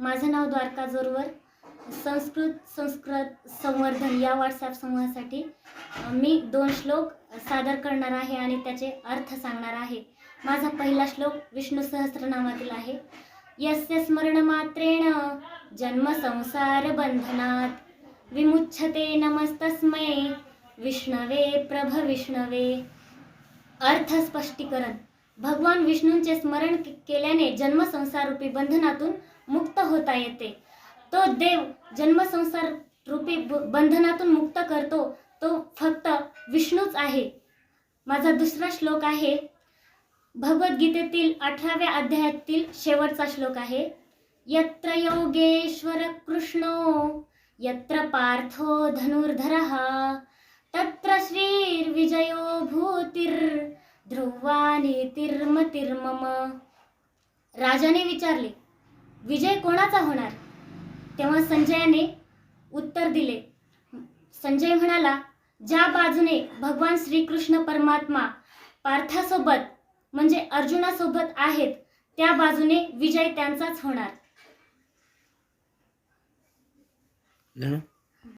माझं नाव द्वारका जोरवर. संस्कृत संस्कृत संवर्धन या व्हॉट्सॲप समूहासाठी मी दोन श्लोक सादर करणार आहे आणि त्याचे अर्थ सांगणार आहे. माझा पहिला श्लोक विष्णू सहस्रनामातील आहे. यस्य स्मरणमात्रेण जन्म संसार बंधनात. विमुच्छते नमस्तस्मये विष्णवे प्रभ विष्णवे अर्थ स्पष्टीकरण. भगवान विष्णूंचे स्मरण केल्याने जन्मसंसार रूपी बंधनातून मुक्त होता येते. तो देव जन्मसंसार रूपी ब- बंधनातून मुक्त करतो तो फक्त विष्णूच आहे. माझा दुसरा श्लोक आहे भगवद्गीतेतील अठराव्या अध्यायातील शेवटचा श्लोक आहे यत्र योगेश्वर कृष्णो यत्र पार्थो धनुर्धरः तत्र श्रीर्विजयो भूतिर् ध्रुवाने तिर्म तिर्मम राजाने विचारले विजय कोणाचा होणार? तेव्हा संजयाने उत्तर दिले. संजय म्हणाला ज्या बाजूने भगवान श्रीकृष्ण परमात्मा पार्थासोबत म्हणजे अर्जुनासोबत आहेत त्या बाजूने विजय त्यांचाच होणार.